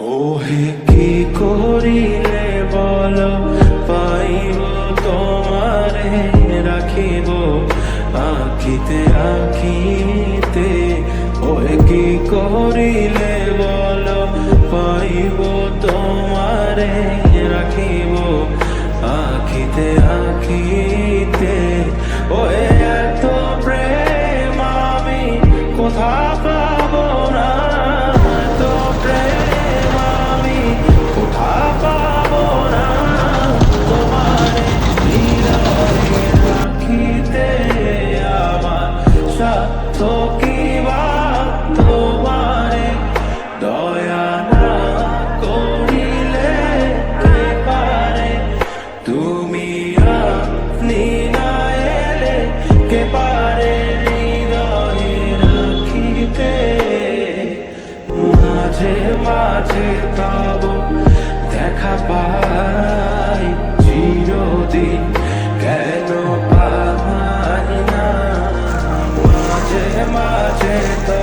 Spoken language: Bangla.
ওহে কি করিলে বল? পাইব তোমারে, রাখিব আখিতে আখিতে। ওহে কি করিলে বল? পাইব তোমারে, রাখিব আখিতে মাঝে মাঝে দেখা পাই dead. But